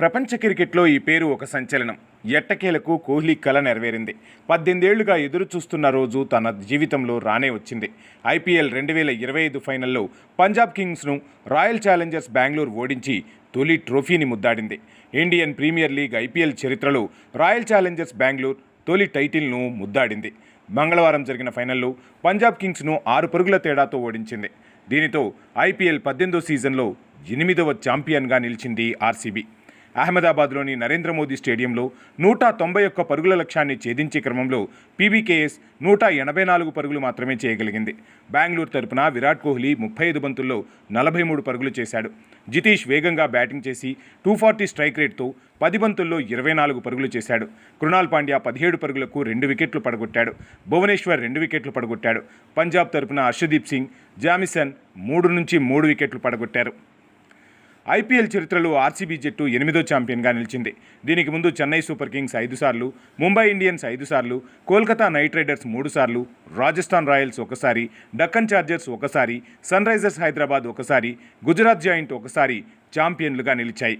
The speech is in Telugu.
ప్రపంచ క్రికెట్లో ఈ పేరు ఒక సంచలనం. ఎట్టకేలకు కోహ్లీ కళ నెరవేరింది. పద్దెనిమిదేళ్ళుగా ఎదురు చూస్తున్న రోజు తన జీవితంలో రానే వచ్చింది. ఐపీఎల్ రెండు వేల ఇరవై ఐదు ఫైనల్లో పంజాబ్ కింగ్స్ను రాయల్ ఛాలెంజర్స్ బెంగళూరు ఓడించి తొలి ట్రోఫీని ముద్దాడింది. ఇండియన్ ప్రీమియర్ లీగ్ ఐపీఎల్ చరిత్రలో రాయల్ ఛాలెంజర్స్ బెంగళూరు తొలి టైటిల్ను ముద్దాడింది. మంగళవారం జరిగిన ఫైనల్లో పంజాబ్ కింగ్స్ను ఆరు పరుగుల తేడాతో ఓడించింది. దీనితో ఐపీఎల్ పద్దెనిమిదో సీజన్లో ఎనిమిదవ ఛాంపియన్గా నిలిచింది ఆర్సీబీ. అహ్మదాబాద్లోని నరేంద్ర మోదీ స్టేడియంలో నూట తొంభై ఒక్క పరుగుల లక్ష్యాన్ని ఛేదించే క్రమంలో పీబీకేఎస్ నూట ఎనభై నాలుగు పరుగులు మాత్రమే చేయగలిగింది. బెంగళూరు తరపున విరాట్ కోహ్లీ ముప్పై ఐదు బంతుల్లో నలభై మూడు పరుగులు చేశాడు. జితీష్ వేగంగా బ్యాటింగ్ చేసి టూ ఫార్టీ స్ట్రైక్ రేట్తో పది బంతుల్లో ఇరవై నాలుగు పరుగులు చేశాడు. కృణాల్ పాండ్యా పదిహేడు పరుగులకు రెండు వికెట్లు పడగొట్టాడు. భువనేశ్వర్ రెండు వికెట్లు పడగొట్టాడు. పంజాబ్ తరపున హర్షదీప్ సింగ్ జామిసన్ మూడు నుంచి మూడు వికెట్లు పడగొట్టారు. ఐపీఎల్ చరిత్రలో ఆర్సీబీ జట్టు ఎనిమిదో ఛాంపియన్గా నిలిచింది. దీనికి ముందు చెన్నై సూపర్ కింగ్స్ ఐదు సార్లు ముంబై ఇండియన్స్ ఐదు సార్లు కోల్కతా నైట్ రైడర్స్ మూడు సార్లు రాజస్థాన్ రాయల్స్ ఒకసారి డక్కన్ ఛార్జర్స్ ఒకసారి సన్ రైజర్స్ హైదరాబాద్ ఒకసారి గుజరాత్ జాయింట్ ఒకసారి ఛాంపియన్లుగా నిలిచాయి.